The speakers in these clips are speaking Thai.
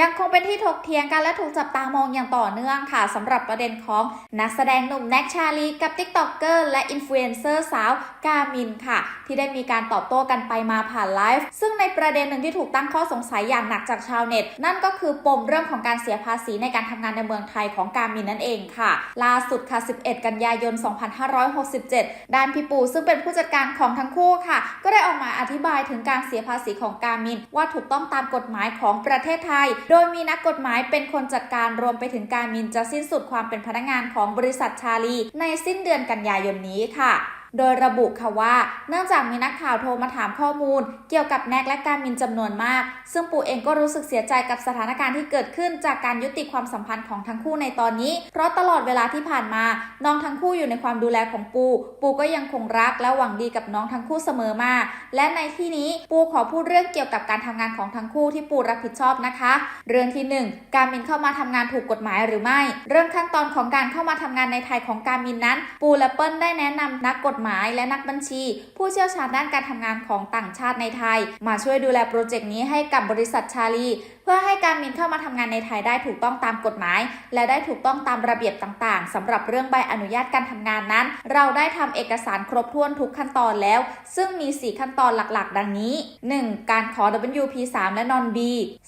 ยังคงเป็นที่ถกเถียงกันและถูกจับตามองอย่างต่อเนื่องค่ะสำหรับประเด็นของนักแสดงหนุ่มแน็กชาลีกับติ๊กต็อกเกอร์และอินฟลูเอนเซอร์สาวกามินค่ะ ที่ได้มีการตอบโต้กันไปมาผ่านไลฟ์ซึ่งในประเด็นหนึ่งที่ถูกตั้งข้อสงสัยอย่างหนักจากชาวเน็ต นั่นก็คือปมเรื่องของการเสียภาษีในการทำงานในเมืองไทยของกามินนั่นเองค่ะ ล่าสุดค่ะ 11 กันยายน 2567 ด้านพี่ปูซึ่งเป็นผู้จัดการของทั้งคู่ค่ะ ก็ได้ออกมาอธิบายถึงการเสียภาษีของกามิน ว่าถูกต้องตามกฎหมายของประเทศไทยโดยมีนักกฎหมายเป็นคนจัดการรวมไปถึงการมินจะสิ้นสุดความเป็นพนักงานของบริษัทชาลี ในสิ้นเดือนกันยายนนี้ค่ะ โดยระบุค่ะว่า เนื่องจากมีนักข่าวโทรมาถามข้อมูล เกี่ยวกับแน็กและการมินจำนวนมาก ซึ่งปู่เองก็รู้สึกเสียใจกับสถานการณ์ที่เกิดขึ้นจากการยุติความสัมพันธ์ของทั้งคู่ในตอนนี้ เพราะตลอดเวลาที่ผ่านมา น้องทั้งคู่อยู่ในความดูแลของปู ปูก็ยังคงรักและหวังดีกับน้องทั้งคู่เสมอมา และในที่นี้ปูขอพูดเรื่องเกี่ยวกับการทำงานของทั้งคู่ที่ปูรับผิดชอบนะคะ เรื่องที่หนึ่งการมินเข้ามาทำงานถูกกฎหมายหรือไม่ เรื่องขั้นตอนของการเข้ามาทำงานในไทยของการมินนั้น ปูและเปิ้ลได้แนะนำนักกฎหมายและนักบัญชี ผู้เชี่ยวชาญด้านการทำงานของต่างชาติในไทย มาช่วยดูแลโปรเจกต์นี้ให้กับบริษัทชาลี พื่อให้การมินเข้ามาทำงานในไทยได้ถูกต้องตามกฎหมาย และได้ถูกต้องตามระเบียบต่างๆสำหรับเรื่องใบอนุญาตการทำงานนั้น เราได้ทำเอกสารครบถ้วนทุกขั้นตอนแล้ว ซึ่งมี 4 ขั้นตอนหลักๆ ดังนี้ 1. การขอ WP3 และ Non B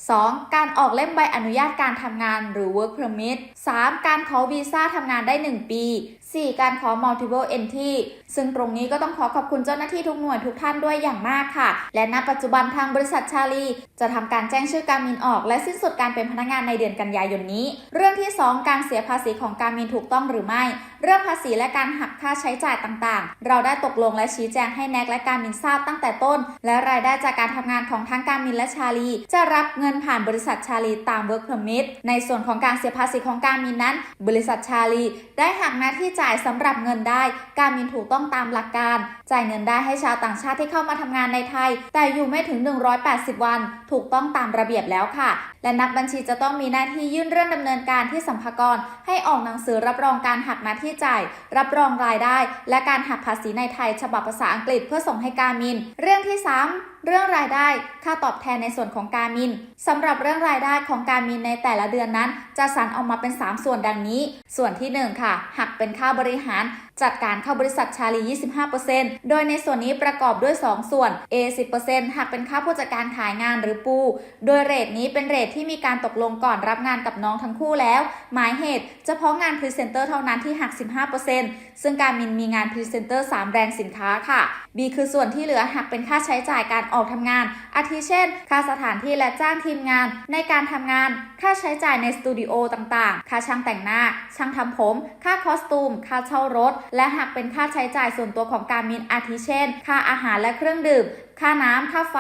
2. การออกเล่มใบอนุญาตการทำงานหรือ Work Permit 3. การขอวีซ่าทำงานได้ 1 ปี 4. การขอ multiple entry ซึ่งตรงนี้ก็ต้องขอขอบคุณเจ้าหน้าที่ทุกหน่วยทุกท่านด้วยอย่างมากค่ะ และณปัจจุบันทางบริษัทชาลี จะทำการแจ้งชื่อการมินออกและสิ้นสุดการเป็นพนักงานในเดือนกันยายนนี้ เรื่องที่ 2 การเสียภาษีของการมินถูกต้องหรือไม่ เรื่องภาษีและการหักค่าใช้จ่ายต่างๆ เราได้ตกลงและชี้แจงให้แน็กและการมินทราบตั้งแต่ต้น และรายได้จากการทำงานของทั้งการมินและชาลี จะรับเงินผ่านบริษัทชาลีตาม work permit ในส่วนของการเสียภาษีของการมินนั้น บริษัทชาลี ได้หักหน้าที่จ่ายสำหรับเงินได้ การมินถูกต้องตามหลักการ จ่ายเงินได้ให้ชาวต่างชาติที่เข้ามาทำงานในไทย แต่อยู่ไม่ถึง 180 วัน ถูกต้องตามระเบียบแล้วค่ะ errar. และนักบัญชีจะต้องมีหน้าที่ยื่นเรื่องดำเนินการที่สัมภากรให้ออกหนังสือรับรองการหักหน้าที่จ่าย รับรองรายได้ และการหักภาษีในไทย ฉบับภาษาอังกฤษเพื่อส่งให้การมิน เรื่องที่ 3 เรื่องรายได้ ค่าตอบแทนในส่วนของการมินสำหรับเรื่องรายได้ของการมินในแต่ละเดือนนั้น จะสรรออกมาเป็น 3 ส่วนดังนี้ ส่วนที่ 1 ค่ะ หักเป็นค่าบริหาร จัดการเข้าบริษัทชาลี 25%โดยในส่วนนี้ประกอบด้วย 2 ส่วน A 10%หักเป็นค่าผู้จัดการขายงานหรือปู โดยเรทนี้เป็นเรทที่มีการตกลงก่อนรับงานกับน้องทั้งคู่แล้ว หมายเหตุ เฉพาะงานพรีเซนเตอร์เท่านั้นที่หัก 15%ซึ่งการมินมีงานพรีเซนเตอร์ 3 แบรนด์สินค้าค่ะ B คือส่วนที่เหลือหักเป็นค่าใช้จ่ายการออกทำงาน อาทิเช่น ค่าสถานที่และจ้างทีมงาน ในการทำงาน ค่าใช้จ่ายในสตูดิโอต่างๆ ค่าช่างแต่งหน้า ช่างทำผม ค่าคอสตูม ค่าเช่ารถ และหักเป็นค่าใช้จ่ายส่วนตัวของการมินอาทิเช่น ค่าอาหารและเครื่องดื่ม ค่าน้ำค่าไฟ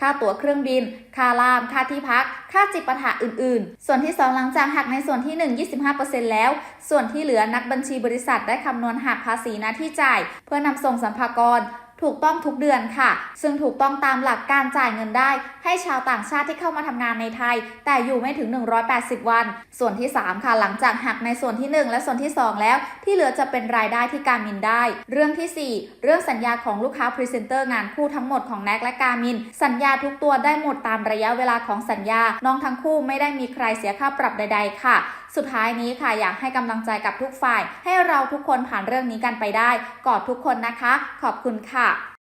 ค่าตั๋วเครื่องบิน ค่าล่าม ค่าที่พัก ค่าจิปาถะอื่น ๆ ส่วนที่ 2 หลังจากหักในส่วนที่ 1 25%แล้ว ส่วนที่เหลือนักบัญชีบริษัทได้คำนวณหักภาษีหน้าที่จ่าย เพื่อนำส่งสัมภากร ถูกต้องทุกเดือนค่ะ ซึ่งถูกต้องตามหลักการจ่ายเงินได้ ให้ชาวต่างชาติที่เข้ามาทำงานในไทย แต่อยู่ไม่ถึง 180 วัน ส่วนที่ 3 ค่ะ หลังจากหักในส่วนที่ 1 และส่วนที่ 2 แล้ว ที่เหลือจะเป็นรายได้ที่การมินได้ เรื่องทีสี่ 4 เรื่องสัญญาของลูกค้าพรีเซนเตอร์งานคู่ทั้งหมดของแน็กและการมิน สัญญาทุกตัวได้หมดตามระยะเวลาของสัญญา น้องทั้งคู่ไม่ได้มีใครเสียค่าปรับใด ๆ ค่ะสุดท้ายนี้ค่ะอยากให้กำลังใจกับทุกฝ่าย ให้เราทุกคนผ่านเรื่องนี้กันไปได้ กอดทุกคนนะคะ ขอบคุณค่ะ